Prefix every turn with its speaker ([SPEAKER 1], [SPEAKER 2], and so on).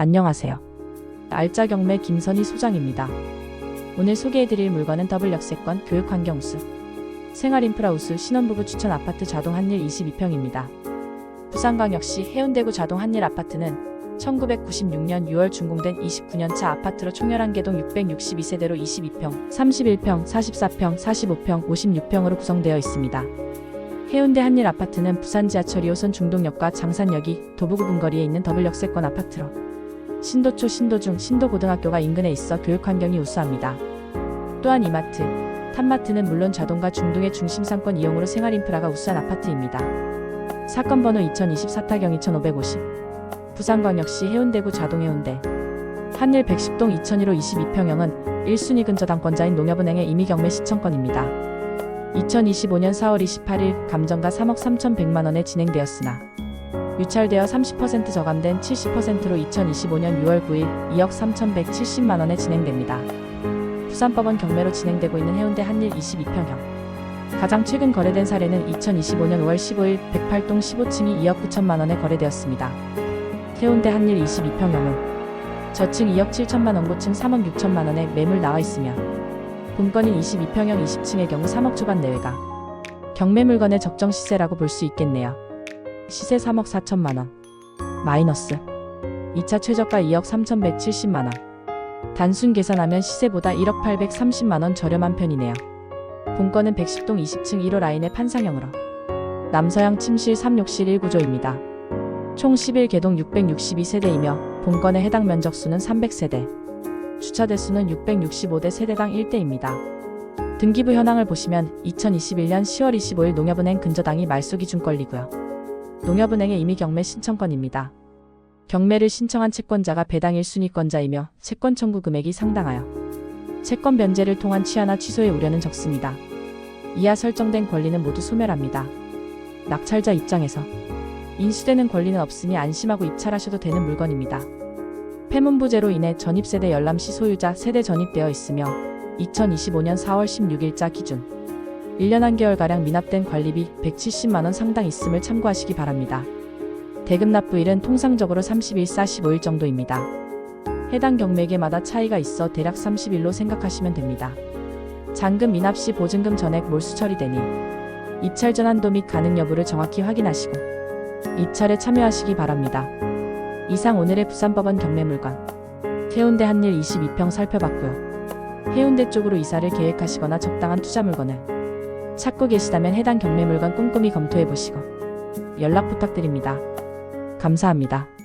[SPEAKER 1] 안녕하세요. 알짜 경매 김선희 소장입니다. 오늘 소개해드릴 물건은 더블 역세권 교육환경 우수, 생활인프라 우수 신혼부부 추천 아파트 자동 한일 22평입니다. 부산광역시 해운대구 자동 한일 아파트는 1996년 6월 준공된 29년차 아파트로 총 11개동 662세대로 22평, 31평, 44평, 45평, 56평으로 구성되어 있습니다. 해운대 한일 아파트는 부산 지하철 2호선 중동역과 장산역이 도보구 분거리에 있는 더블 역세권 아파트로 신도초, 신도중, 신도고등학교가 인근에 있어 교육 환경이 우수합니다. 또한 이마트, 탑마트는 물론 자동과 중동의 중심 상권 이용으로 생활 인프라가 우수한 아파트입니다. 사건 번호 2024 타경 2550 부산광역시 해운대구 자동해운대 한일 110동 2001호 22평형은 1순위 근저 당권자인 농협은행의 임의경매 시청권입니다. 2025년 4월 28일 감정가 3억 3,100만 원에 진행되었으나 유찰되어 30% 저감된 70%로 2025년 6월 9일 2억 3,170만 원에 진행됩니다. 부산법원 경매로 진행되고 있는 해운대 한일 22평형. 가장 최근 거래된 사례는 2025년 5월 15일 108동 15층이 2억 9천만 원에 거래되었습니다. 해운대 한일 22평형은 저층 2억 7천만 원, 고층 3억 6천만 원에 매물 나와 있으며 본건인 22평형 20층의 경우 3억 초반 내외가 경매 물건의 적정 시세라고 볼 수 있겠네요. 시세 3억 4천만 원. 마이너스. 2차 최저가 2억 3,170만 원. 단순 계산하면 시세보다 1억 830만 원 저렴한 편이네요. 본건은 110동 20층 1호 라인의 판상형으로 남서양 침실 3욕실 1구조입니다. 총 11개동 662세대이며 본건의 해당 면적수는 300세대. 주차 대수는 665대 세대당 1대입니다. 등기부 현황을 보시면 2021년 10월 25일 농협은행 근저당이 말소 기준 권리고요. 농협은행의 임의 경매 신청권입니다. 경매를 신청한 채권자가 배당 1순위권자이며 채권 청구 금액이 상당하여 채권 변제를 통한 취하나 취소의 우려는 적습니다. 이하 설정된 권리는 모두 소멸합니다. 낙찰자 입장에서 인수되는 권리는 없으니 안심하고 입찰하셔도 되는 물건입니다. 폐문부제로 인해 전입세대 열람 시 소유자 세대 전입되어 있으며 2025년 4월 16일자 기준 1년 한개월가량 미납된 관리비 170만원 상당 있음을 참고하시기 바랍니다. 대금 납부일은 통상적으로 30일 45일 정도입니다. 해당 경매계마다 차이가 있어 대략 30일로 생각하시면 됩니다. 잔금 미납 시 보증금 전액 몰수 처리되니 입찰 전 한도 및 가능 여부를 정확히 확인하시고 입찰에 참여하시기 바랍니다. 이상 오늘의 부산법원 경매 물건 해운대 한일 22평 살펴봤고요. 해운대 쪽으로 이사를 계획하시거나 적당한 투자 물건을 찾고 계시다면 해당 경매 물건 꼼꼼히 검토해 보시고 연락 부탁드립니다. 감사합니다.